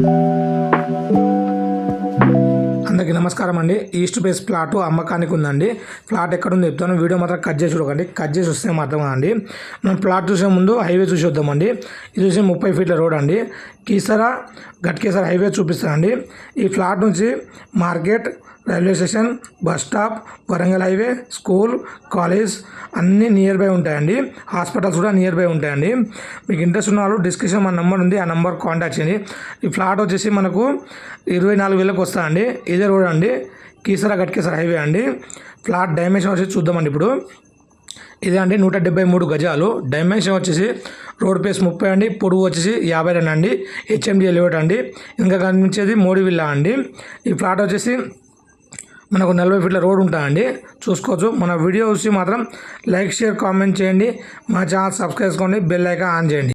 Thank you. నమస్కారం అండి east base plot అమ్మకానికి ఉందండి. ప్లాట్ ఎక్కడ ఉందో చెప్తాను. వీడియో మాత్రం కట్ చేసి చూడకండి. కట్ చేసి వస్తే మాత్రం అండి. మనం ప్లాట్ చూసే ముందు హైవే చూసి వద్దామండి ఇది చూసి ముప్పై ఫీట్ల రోడ్ అండి. కీసరా గట్కేసర హైవే చూపిస్తానండి. ఈ ఫ్లాట్ నుంచి market railway station bus stop Warangal highway school college అన్నీ నియర్ బై ఉంటాయండి. హాస్పిటల్స్ కూడా నియర్ బై ఉంటాయండి. మీకు ఇంట్రెస్ట్ ఉన్న వాళ్ళు డిస్క్రిప్షన్ మన నెంబర్ ఉంది. ఆ నెంబర్ కాంటాక్ట్ చేయండి. ఈ ఫ్లాట్ వచ్చేసి మనకు ఇరవై నాలుగు వేలకు వస్తాయండి ఇదే రోడ్ అండి. అండి. కీసరా గట్కేసర హైవే అండి. ఫ్లాట్ డైమెన్షన్ వచ్చి చూద్దామండి ఇప్పుడు. ఇదే అండి నూట డెబ్బై మూడు గజాలు. డైమెన్షన్ వచ్చేసి రోడ్ ప్లేస్ ముప్పై అండి. పొడవు వచ్చేసి యాభై రెండు అండి. హెచ్ఎండి ఎలివేట్ అండి. ఇంకా కనిపించేది మోడీ విల్లా అండి. ఈ ఫ్లాట్ వచ్చేసి మనకు నలభై ఫీట్ల రోడ్ ఉంటుందండి చూసుకోవచ్చు. మన వీడియో చూసి మాత్రం లైక్ షేర్ కామెంట్ చేయండి. మా ఛానల్ సబ్స్క్రైబ్ చేసుకోండి. బెల్ ఐకాన్ ఆన్ చేయండి.